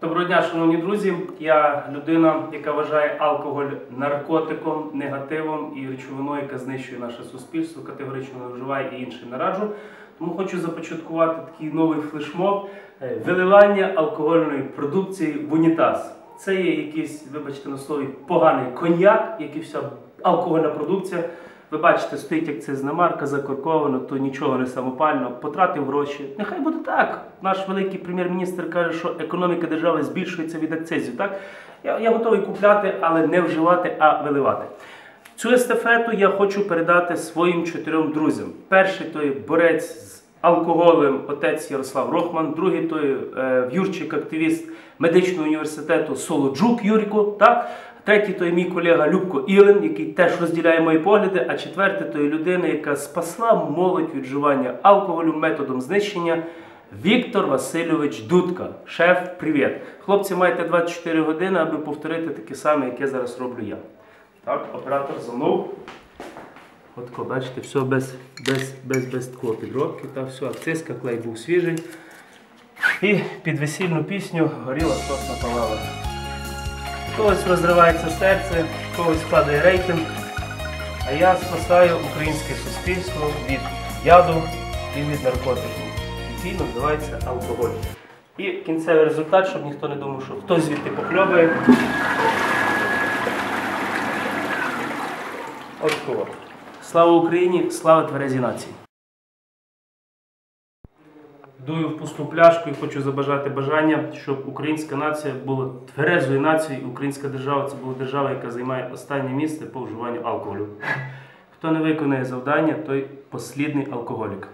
Доброго дня, шановні друзі. Я людина, яка вважає алкоголь наркотиком, негативом і речовиною, яка знищує наше суспільство, категорично не вживає і іншим не раджу. Тому хочу започаткувати такий новий флешмоб е, виливання алкогольної продукції в унітаз. Це є якийсь, вибачте на слові, поганий коньяк, як і вся алкогольна продукція. Ви бачите, стоїть як це знамарка, закорковано, то нічого не самопально, потратив гроші. Нехай буде так. Наш великий прем'єр-міністр каже, що економіка держави збільшується від акцизів. Так? Я, я готовий купляти, але не вживати, а виливати. Цю естафету я хочу передати своїм чотирьом друзям. Перший той борець з алкоголем, отець Ярослав Рохман, другий той е, в'юрчик, активіст медичного університету Солоджук Юріко. Так? Третій то є мій колега Любко Ілин, який теж розділяє мої погляди. А четвертий то є людина, яка спасла молодь від вживання алкоголю методом знищення. Віктор Васильович Дудка. Шеф, привіт. Хлопці, маєте 24 години, аби повторити таке саме, яке зараз роблю я. Так, оператор за мною. Отко, бачите, все без, без, без, без такого підробки. Та все, акцизка, клей був свіжий. І під весільну пісню горіла сосна палала. Когось розривається серце, когось падає рейтинг. А я спасаю українське суспільство від яду і від наркотиків, який називається алкоголь. І кінцевий результат, щоб ніхто не думав, що хтось звідти похльобає. От кого. Слава Україні, слава тверезі нації. Дую в пусту пляшку і хочу забажати бажання, щоб українська нація була тверезою нацією, українська держава це була держава, яка займає останнє місце по вживанню алкоголю. Хто не виконує завдання, той послідний алкоголік.